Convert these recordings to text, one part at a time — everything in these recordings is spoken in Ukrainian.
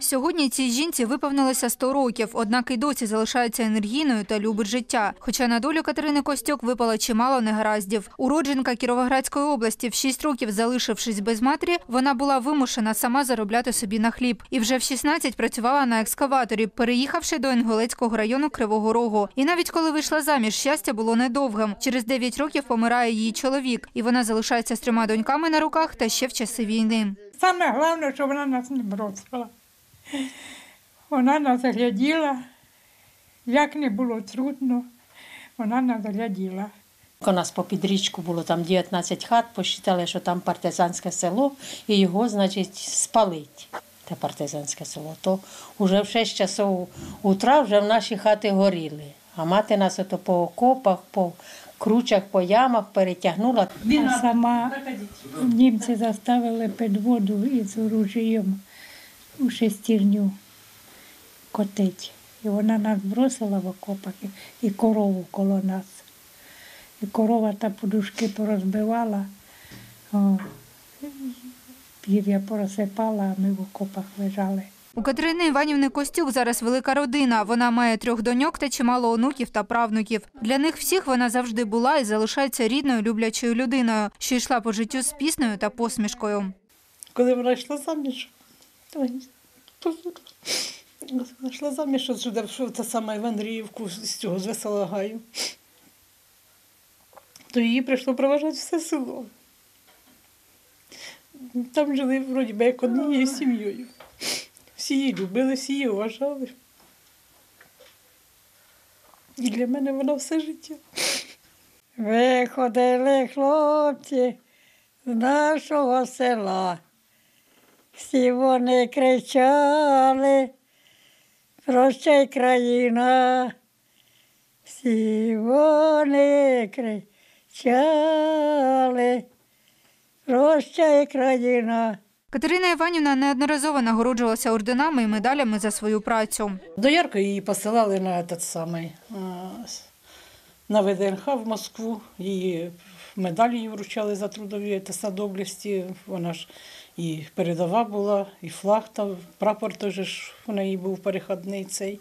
Сьогодні цій жінці виповнилося 100 років, однак і досі залишається енергійною та любить життя. Хоча на долю Катерини Костюк випало чимало негараздів. Уродженка Кіровоградської області в 6 років, залишившись без матері, вона була вимушена сама заробляти собі на хліб. І вже в 16 працювала на екскаваторі, переїхавши до Інгулецького району Кривого Рогу. І навіть коли вийшла заміж, щастя було недовгим. Через 9 років помирає її чоловік, і вона залишається з трьома доньками на руках та ще в часи війни. Саме головне, що вона нас не бросила. Вона нас гляділа, як не було трудно, вона нас гляділа. У нас по підрічку було там 19 хат, посчитали, що там партизанське село, і його, значить, спалить, те партизанське село. То вже в 6 часов утра вже в наші хати горіли. А мати нас ото по окопах, по кручах, по ямах перетягнула. А сама німці заставили під воду із оружієм у шестірню котить. І вона нас бросила в окопах і- корову коло нас. І корова та подушки порозбивала, о, пір'я порозсипала, а ми в окопах лежали. У Катерини Іванівни Костюк зараз велика родина. Вона має трьох доньок та чимало онуків та правнуків. Для них всіх вона завжди була і залишається рідною, люблячою людиною, що йшла по життю з піснею та посмішкою. Коли вона йшла заміж, ой, вона йшла заміж що це саме в Андріївку з цього з Веселого Гаю. То її прийшло проважати все село. Там жили вроді би як однією сім'єю. Всі її любили, всі її вважали. І для мене вона все життя. Виходили хлопці з нашого села. Всі вони кричали, прощай країна. Всі вони кричали, прощай країна. Катерина Іванівна неодноразово нагороджувалася орденами і медалями за свою працю. До Ярка її посилали на этот самий, на ВДНХ в Москву. Її медалі їй вручали за трудові та садоблісті. Вона ж і передова була, і флаг там, прапор теж ж у неї був перехідний цей.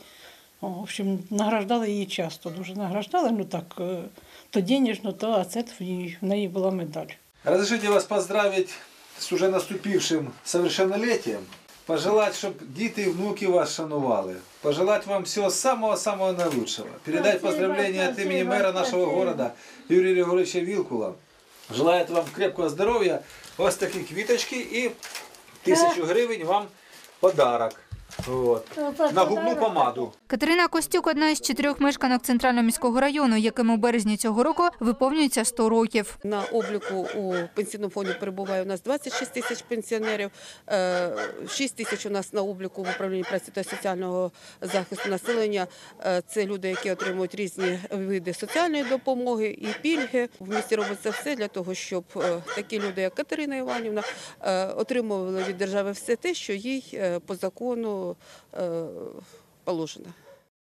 О, в общем, награждали її часто, дуже награждали, ну так, е, то денежно, то а це в неї була медаль. Разрешите вас поздравить с уже наступившим совершеннолетием. Пожелать, чтобы дети и внуки вас шанували. Пожелать вам всего самого-самого наилучшего. Передать поздравления от имени мэра нашего города Юрия Григорьевича Вилкула. Желает вам крепкого здоровья, ось такі квіточки і тисячу гривень вам подарок. Вот. На губну помаду. Катерина Костюк одна із чотирьох мешканок центрального міського району, яким у березні цього року виповнюється 100 років. На обліку у пенсійному фонді перебуває у нас 26 тисяч пенсіонерів, е, 6 тисяч у нас на обліку в управлінні праці та соціального захисту населення. Е, Це люди, які отримують різні види соціальної допомоги і пільги. В місті робиться все для того, щоб е, такі люди, як Катерина Іванівна, е, отримували від держави все те, що їй е, по закону е, положено.